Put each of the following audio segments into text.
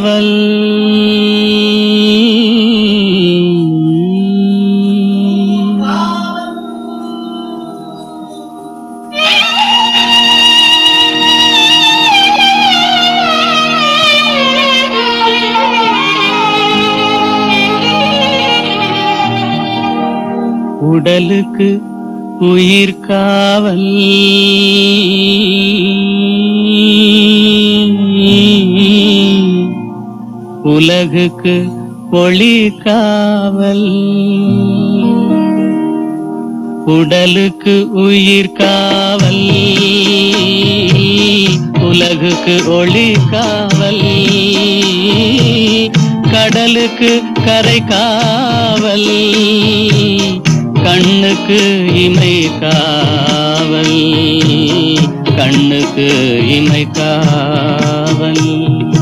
காவல் உடலுக்கு உயிர் காவல். உலகுக்கு ஒளி காவல். உடலுக்கு உயிர் காவல். உலகுக்கு ஒளி காவல். கடலுக்கு கரை காவல். கண்ணுக்கு இமை காவல். கண்ணுக்கு இமை காவல்.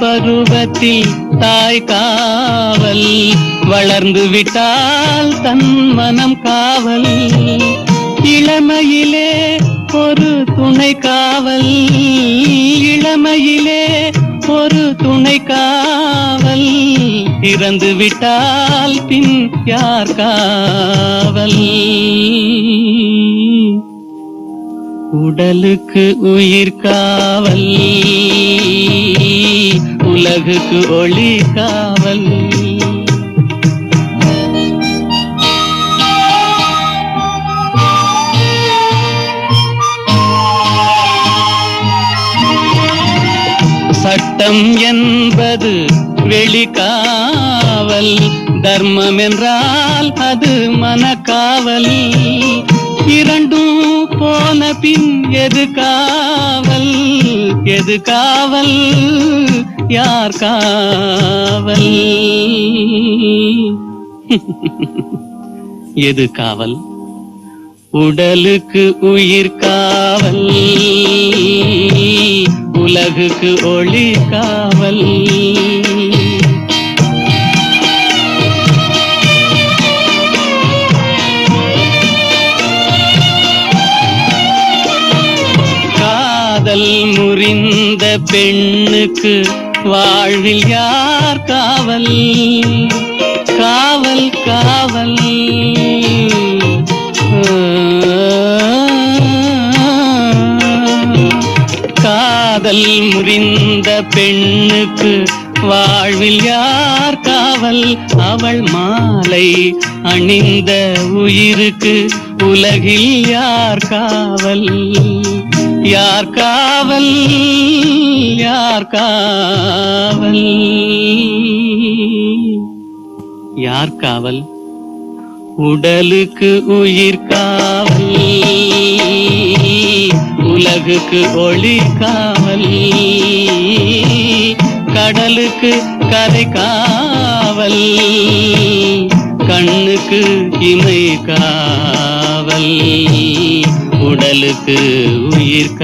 பருவத்தில் தாய் காவல் வளர்ந்து விட்டால் தன் மனம் காவல். இளமையிலே ஒரு துணை காவல். இளமையிலே ஒரு துணை காவல். இறந்து விட்டால் பின் யார் காவல்? உடலுக்கு உயிர் காவல் உலகுக்கு ஒளி காவல். சட்டம் என்பது வெளிக்காவல் தர்மம் என்றால் அது மனக்காவல். இரண்டும் போன பின் எது காவல்? எது காவல்? யார் காவல்? எது காவல்? உடலுக்கு உயிர் காவல். உலகுக்கு ஒளி காவல். காதல் முறிந்த பெண்ணுக்கு வாழ்வில் யார் காவல்? காவல் காவல். காதல் முறிந்த பெண்ணுக்கு வாழ்வில் யார் காவல்? அவள் மாலை அணிந்த உயிருக்கு உலகில் யார் காவல்? யார் காவல் யார் காவல்? யார் காவல்? உடலுக்கு உயிர் காவல் உலகுக்கு ஒளி காவல் கடலுக்கு கரை காவல் கண்ணுக்கு இமை காவல் உடலுக்கு உயிர்